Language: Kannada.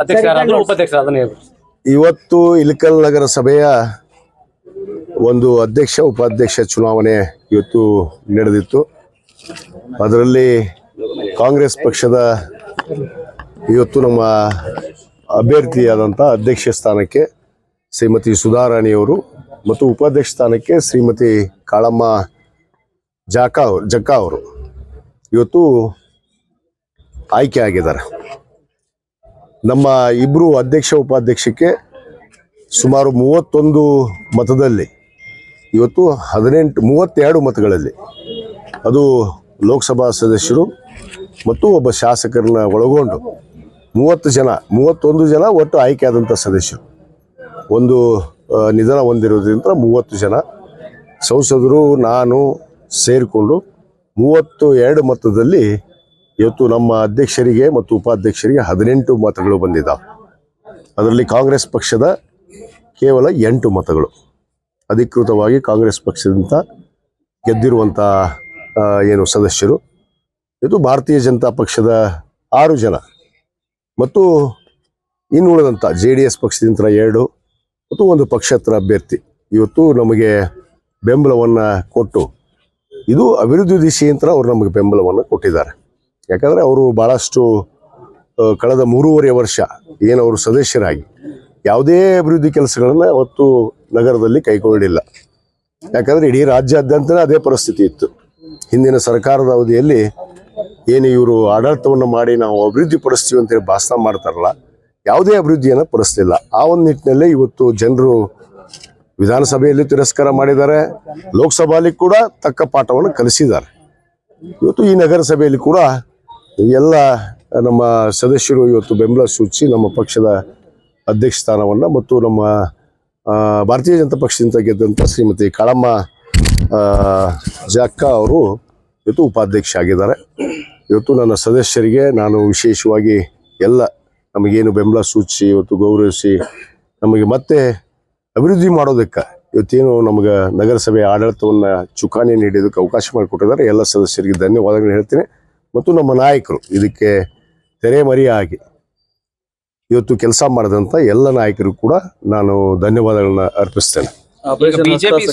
ಅಧ್ಯಕ್ಷರಾದ್ರು ಉಪಾಧ್ಯಕ್ಷ ಅದನ್ನ ಹೇಳ್ಬಿಡಿ ಇವತ್ತು ಇಲಕಲ್ ನಗರ ಸಭೆಯ ಒಂದು ಅಧ್ಯಕ್ಷ ಉಪಾಧ್ಯಕ್ಷ ಚುನಾವಣೆ ಇವತ್ತು ನಡೆದಿತ್ತು. ಅದರಲ್ಲಿ ಕಾಂಗ್ರೆಸ್ ಪಕ್ಷದ ಇವತ್ತು ನಮ್ಮ ಅಭ್ಯರ್ಥಿಯಾದಂಥ ಅಧ್ಯಕ್ಷ ಸ್ಥಾನಕ್ಕೆ ಶ್ರೀಮತಿ ಸುಧಾರಾಣಿಯವರು ಮತ್ತು ಉಪಾಧ್ಯಕ್ಷ ಸ್ಥಾನಕ್ಕೆ ಶ್ರೀಮತಿ ಕಾಳಮ್ಮ ಜಾಕಾ ಅವರು ಜಕ್ಕ ಅವರು ಇವತ್ತು ಆಯ್ಕೆ ಆಗಿದ್ದಾರೆ. ನಮ್ಮ ಇಬ್ಬರು ಅಧ್ಯಕ್ಷ ಉಪಾಧ್ಯಕ್ಷಕ್ಕೆ ಸುಮಾರು ಮೂವತ್ತೊಂದು ಮತದಲ್ಲಿ, ಇವತ್ತು ಹದಿನೆಂಟು, ಮೂವತ್ತೆರಡು ಮತಗಳಲ್ಲಿ ಅದು ಲೋಕಸಭಾ ಸದಸ್ಯರು ಮತ್ತು ಒಬ್ಬ ಶಾಸಕರನ್ನ ಒಳಗೊಂಡು ಮೂವತ್ತು ಜನ, ಮೂವತ್ತೊಂದು ಜನ ಒಟ್ಟು ಆಯ್ಕೆಯಾದಂಥ ಸದಸ್ಯರು. ಒಂದು ನಿಧನ ಹೊಂದಿರೋದ್ರಿಂದ ಮೂವತ್ತು ಜನ ಸಂಸದರು, ನಾನು ಸೇರಿಕೊಂಡು ಮೂವತ್ತು ಎರಡು ಮತದಲ್ಲಿ ಇವತ್ತು ನಮ್ಮ ಅಧ್ಯಕ್ಷರಿಗೆ ಮತ್ತು ಉಪಾಧ್ಯಕ್ಷರಿಗೆ ಹದಿನೆಂಟು ಮತಗಳು ಬಂದಿದ್ದಾವೆ ಅದರಲ್ಲಿ ಕಾಂಗ್ರೆಸ್ ಪಕ್ಷದ ಕೇವಲ ಎಂಟು ಮತಗಳು. ಅಧಿಕೃತವಾಗಿ ಕಾಂಗ್ರೆಸ್ ಪಕ್ಷದಿಂದ ಗೆದ್ದಿರುವಂಥ ಏನು ಸದಸ್ಯರು. ಇದು ಭಾರತೀಯ ಜನತಾ ಪಕ್ಷದ ಆರು ಜನ. ಮತ್ತು ಇನ್ನುಳಿದಂಥ ಜೆ ಡಿ ಎಸ್ ಪಕ್ಷದಿಂದ ಎರಡು ಮತ್ತು ಒಂದು ಪಕ್ಷೇತರ ಅಭ್ಯರ್ಥಿ. ಇವತ್ತು ನಮಗೆ ಬೆಂಬಲವನ್ನು ಕೊಟ್ಟು, ಇದು ಅಭಿವೃದ್ಧಿ ದಿಶೆಯಿಂದ ಅವರು ನಮಗೆ ಬೆಂಬಲವನ್ನು ಕೊಟ್ಟಿದ್ದಾರೆ. ಯಾಕಂದರೆ ಅವರು ಭಾಳಷ್ಟು ಕಳೆದ ಮೂರುವರೆ ವರ್ಷ ಏನು ಅವರು ಸದಸ್ಯರಾಗಿ ಯಾವುದೇ ಅಭಿವೃದ್ಧಿ ಕೆಲಸಗಳನ್ನು ಅವತ್ತು ನಗರದಲ್ಲಿ ಕೈಗೊಂಡಿಲ್ಲ. ಯಾಕಂದರೆ ಇಡೀ ರಾಜ್ಯಾದ್ಯಂತ ಅದೇ ಪರಿಸ್ಥಿತಿ ಇತ್ತು. ಹಿಂದಿನ ಸರ್ಕಾರದ ಅವಧಿಯಲ್ಲಿ ಏನು ಇವರು ಆಡಳಿತವನ್ನು ಮಾಡಿ ನಾವು ಅಭಿವೃದ್ಧಿ ಪಡಿಸ್ತೀವಿ ಅಂತೇಳಿ ಭಾಷಣ ಮಾಡ್ತಾರಲ್ಲ, ಯಾವುದೇ ಅಭಿವೃದ್ಧಿಯನ್ನು ಪಡಿಸ್ಲಿಲ್ಲ. ಆ ಒಂದು ನಿಟ್ಟಿನಲ್ಲಿ ಇವತ್ತು ಜನರು ವಿಧಾನಸಭೆಯಲ್ಲಿ ತಿರಸ್ಕಾರ ಮಾಡಿದ್ದಾರೆ. ಲೋಕಸಭೆಯಲ್ಲಿ ಕೂಡ ತಕ್ಕ ಪಾಠವನ್ನು ಕಲಿಸಿದ್ದಾರೆ. ಇವತ್ತು ಈ ನಗರಸಭೆಯಲ್ಲಿ ಕೂಡ ಎಲ್ಲ ನಮ್ಮ ಸದಸ್ಯರು ಇವತ್ತು ಬೆಂಬಲ ಸೂಚಿಸಿ ನಮ್ಮ ಪಕ್ಷದ ಅಧ್ಯಕ್ಷ ಸ್ಥಾನವನ್ನು ಮತ್ತು ನಮ್ಮ ಭಾರತೀಯ ಜನತಾ ಪಕ್ಷದಿಂದ ಗೆದ್ದಂಥ ಶ್ರೀಮತಿ ಕಾಳಮ್ಮ ಜಾಕ್ಕ ಅವರು ಇವತ್ತು ಉಪಾಧ್ಯಕ್ಷ ಆಗಿದ್ದಾರೆ. ಇವತ್ತು ನನ್ನ ಸದಸ್ಯರಿಗೆ ನಾನು ವಿಶೇಷವಾಗಿ ಎಲ್ಲ ನಮಗೇನು ಬೆಂಬಲ ಸೂಚಿಸಿ, ಇವತ್ತು ಗೌರವಿಸಿ, ನಮಗೆ ಮತ್ತೆ ಅಭಿವೃದ್ಧಿ ಮಾಡೋದಕ್ಕೆ ಇವತ್ತೇನು ನಮಗೆ ನಗರಸಭೆ ಆಡಳಿತವನ್ನು ಚುಕಾನೆ ನೀಡೋದಕ್ಕೆ ಅವಕಾಶ ಮಾಡಿಕೊಟ್ಟಿದ್ದಾರೆ. ಎಲ್ಲ ಸದಸ್ಯರಿಗೆ ಧನ್ಯವಾದಗಳು ಹೇಳ್ತೀನಿ. ಮತ್ತು ನಮ್ಮ ನಾಯಕರು ಇದಕ್ಕೆ ತೆರೆಮರೆಯಾಗಿ ಇವತ್ತು ಕೆಲಸ ಮಾಡಿದಂಥ ಎಲ್ಲ ನಾಯಕರು ಕೂಡ ನಾನು ಧನ್ಯವಾದಗಳನ್ನ ಅರ್ಪಿಸ್ತೇನೆ. ಬಿಜೆಪಿ